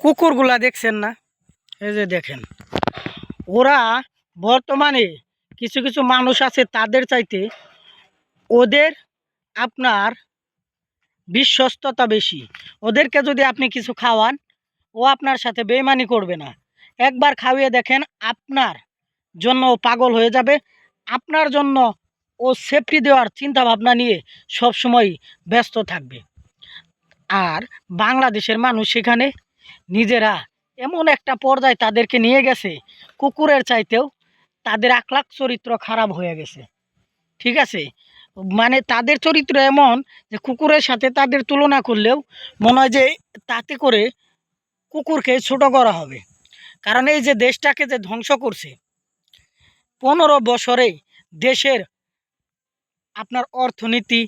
কুকুরগুলা দেখছেন না? এই যে দেখেন। ওরা বর্তমানে কিছু কিছু মানুষ আছে তাদের চাইতে ওদের আপনার বিশ্বস্ততা বেশি। ওদেরকে যদি আপনি কিছু খাওয়ান, ও আপনার সাথে বেইমানি করবে না। একবার খাওয়িয়ে দেখেন, আপনার জন্য ও পাগল হয়ে যাবে। আপনার জন্য ও সেফটি দেওয়ার চিন্তা ভাবনা নিয়ে সবসময় ব্যস্ত থাকবে। আর বাংলাদেশের মানুষ সেখানে নিজেরা এমন একটা পর্যায়ে তাদেরকে নিয়ে গেছে, কুকুরের চাইতেও তাদের আখলাখ চরিত্র খারাপ হয়ে গেছে। ঠিক আছে? মানে তাদের চরিত্র এমন যে কুকুরের সাথে তাদের তুলনা করলেও মনে হয় যে তাতে করে কুকুরকে ছোট করা হবে। কারণ এই যে দেশটাকে যে ধ্বংস করছে, পনেরো বছরে দেশের আপনার অর্থনীতি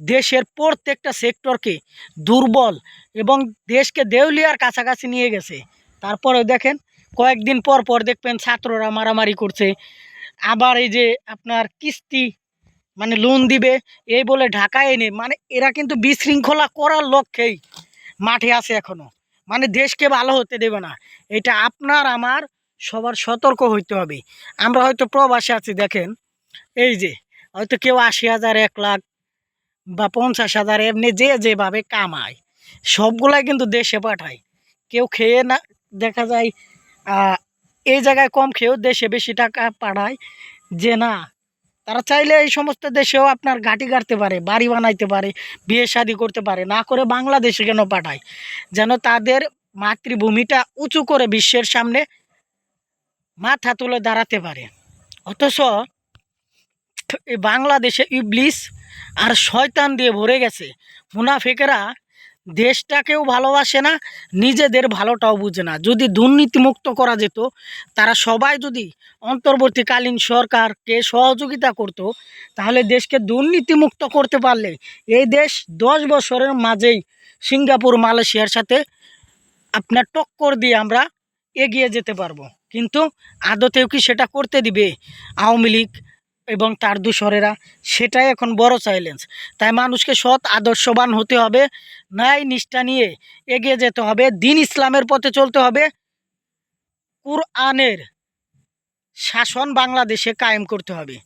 দেশের প্রত্যেকটা সেক্টরকে দুর্বল এবং দেশকে দেউলিয়ার কাছাকাছি নিয়ে গেছে। তারপরে দেখেন, কয়েকদিন পর পর দেখবেন ছাত্ররা মারামারি করছে। আবার এই যে আপনার কিস্তি মানে লোন দিবে, এই বলে ঢাকায় এনে মানে এরা কিন্তু বিশৃঙ্খলা করার লক্ষ্যেই মাঠে আছে এখনও। মানে দেশকে ভালো হতে দেবে না। এটা আপনার, আমার সবার সতর্ক হইতে হবে। আমরা হয়তো প্রবাসে আছি, দেখেন। এই যে, হয়তো কেউ আশি হাজার, এক লাখ বা পঞ্চাশ হাজার এমনি যে যেভাবে কামায়, সবগুলাই কিন্তু দেশে পাঠায়। কেউ খেয়ে না, দেখা যায় এই জায়গায় কম খেয়েও দেশে বেশি টাকা পাঠায় যে না, তারা চাইলে এই সমস্ত দেশেও আপনার ঘাঁটি গাড়তে পারে, বাড়ি বানাইতে পারে, বিয়ে শাদি করতে পারে, না করে বাংলাদেশে কেন পাঠায়? যেন তাদের মাতৃভূমিটা উঁচু করে বিশ্বের সামনে মাথা তুলে দাঁড়াতে পারে। অথচ এই বাংলাদেশে ইবলিস আর শয়তান দিয়ে ভরে গেছে। মুনাফিকেরা দেশটাকেও ভালোবাসে না, নিজেদের ভালোটাও বুঝে না। যদি দুর্নীতিমুক্ত করা যেত, তারা সবাই যদি অন্তর্বর্তীকালীন সরকারকে সহযোগিতা করত, তাহলে দেশকে দুর্নীতিমুক্ত করতে পারলে এই দেশ দশ বছরের মাঝেই সিঙ্গাপুর, মালয়েশিয়ার সাথে আপনার টক্কর দিয়ে আমরা এগিয়ে যেতে পারব। কিন্তু আদতেও কি সেটা করতে দিবে? আওয়ামী লীগ এবং তার দূষরেরা সেটাই এখন বড় চ্যালেঞ্জ তাই মানুষকে সৎ, আদর্শবান হতে হবে, ন্যায় নিষ্ঠা নিয়ে এগিয়ে যেতে হবে, দিন ইসলামের পথে চলতে হবে। কুরআনের শাসন বাংলাদেশে কায়েম করতে হবে।